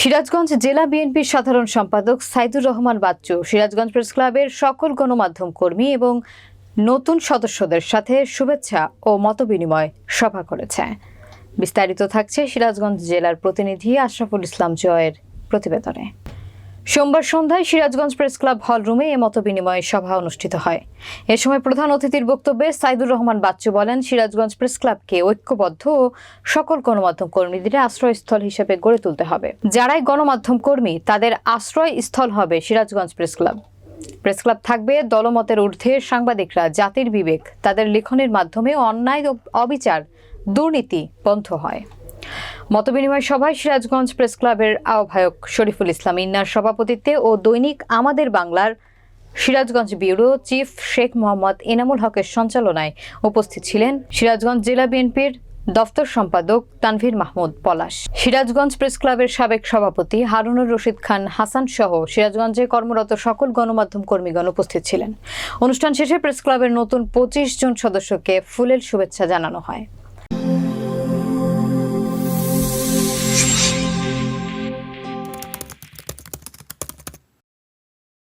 সিরাজগঞ্জ জেলা বিএনপির সাধারণ সম্পাদক সাইদুর রহমান বাচ্চু, সিরাজগঞ্জ প্রেস ক্লাবের সকল গণমাধ্যম কর্মী এবং নতুন সদস্যদের সাথে শুভেচ্ছা ও মতবিনিময় সভা করেছে। বিস্তারিত থাকছে সিরাজগঞ্জ জেলার প্রতিনিধি আশরাফুল ইসলাম জয়ের প্রতিবেদনে। সোমবার সন্ধ্যায় সিরাজগঞ্জ প্রেস ক্লাব হল রুমে এ মতবিনিময় সভা অনুষ্ঠিত হয়। এ সময় প্রধান অতিথির বক্তব্যে সাইদুর রহমান বাচ্চু বলেন, সিরাজগঞ্জ প্রেস ক্লাবকে ঐক্যবদ্ধ ও সকল গণমাধ্যম কর্মীদের আশ্রয়স্থল হিসেবে গড়ে তুলতে হবে। যারাই গণমাধ্যম কর্মী, তাদের আশ্রয়স্থল হবে Sirajganj press club. Press club থাকবে দলমতের ঊর্ধ্বে সাংবাদিকরা, জাতির বিবেক, তাদের লেখনের মাধ্যমে অন্যায় অবিচার, দুর্নীতি বন্ধ হয়। মতবিনিময় সভায় সিরাজগঞ্জ প্রেস ক্লাবের আহ্বায়ক শরীফুল ইসলাম ইন্নার সভাপতিত্বে ও দৈনিক আমাদের বাংলার সিরাজগঞ্জ ব্যুরো চিফ শেখ মোহাম্মদ এনামুল হকের সঞ্চালনায় উপস্থিত ছিলেন সিরাজগঞ্জ জেলা বিএনপির দফতর সম্পাদক তানভীর মাহমুদ পলাশ। সিরাজগঞ্জ প্রেস ক্লাবের সাবেক সভাপতি হারুনুর রশিদ খান হাসান সহ সিরাজগঞ্জে কর্মরত সকল গণমাধ্যম কর্মীগণ উপস্থিত ছিলেন। অনুষ্ঠান শেষে প্রেস ক্লাবের নতুন পঁচিশ জন সদস্যকে ফুলের শুভেচ্ছা জানানো হয়।